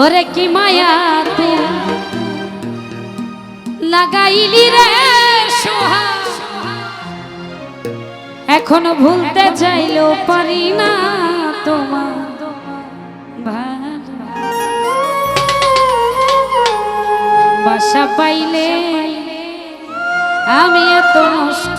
ওরে কি মায়া তুই? লাগাইলি রে সোহা। এখনও ভুলতে চাইলেও পারি না তোমার। বাসা পাইলে আমি এত নষ্ট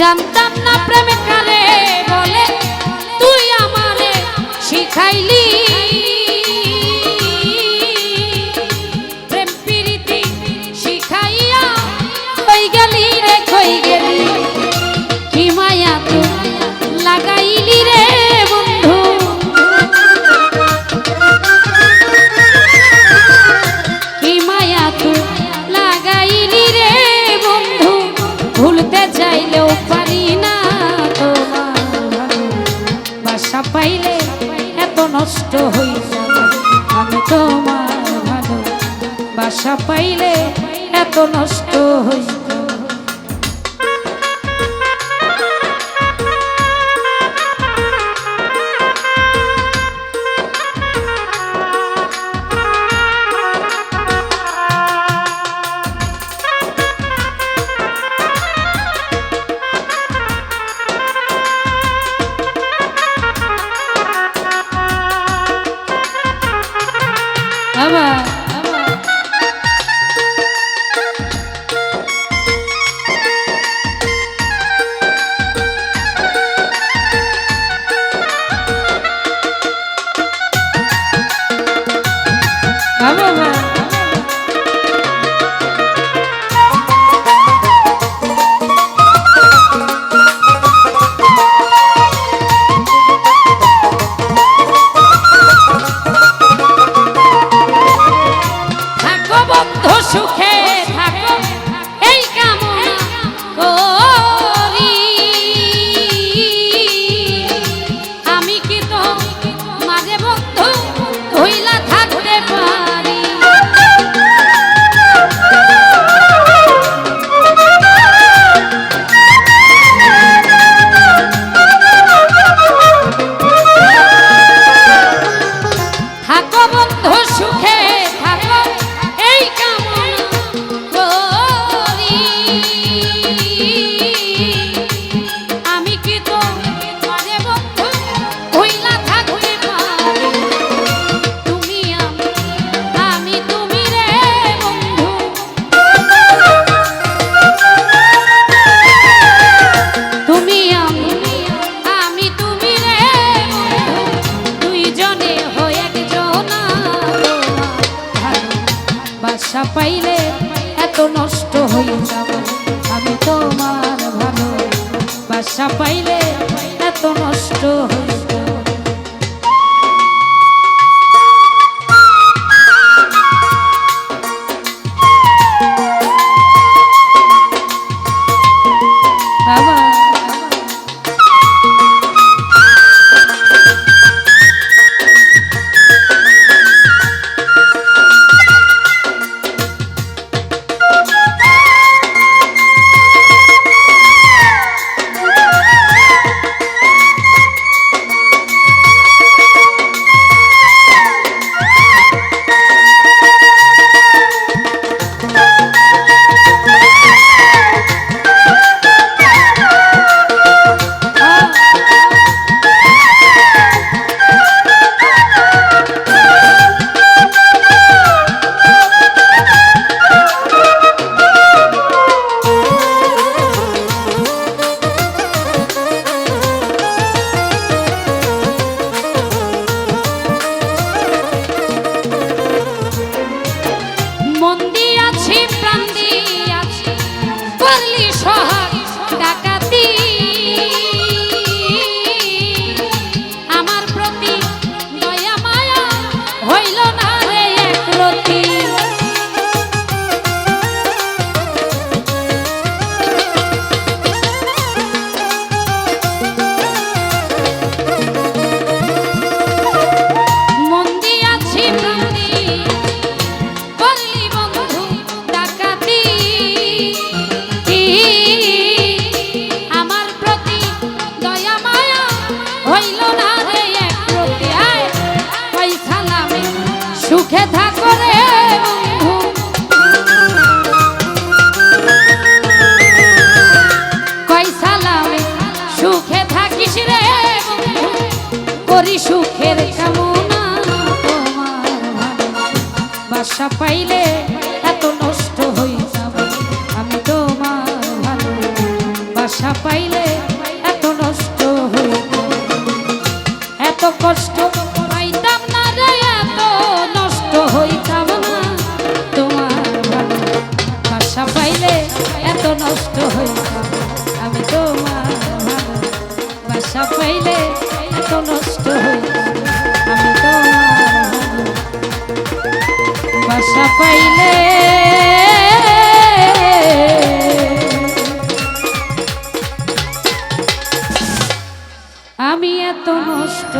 জানতাম না প্রেমে চাইলেও পারি না তোমার বাসা পাইলে এত নষ্ট হই আমি তোমার ভালো। বাসা পাইলে এত নষ্ট হই বাসা পাইলে এত নষ্ট হয়ে করি সুখের কামনা তোমার বাসা পাইলে এত নষ্ট হই আমি তোমার ভালো বাসা পাইলে এত নষ্ট হই এত কষ্ট পাইতাম না রে, এত নষ্ট হইতাম না তোমার ভালো বাসা পাইলে এত নষ্ট হইতাম বাসা পাইলে আমি এত নষ্ট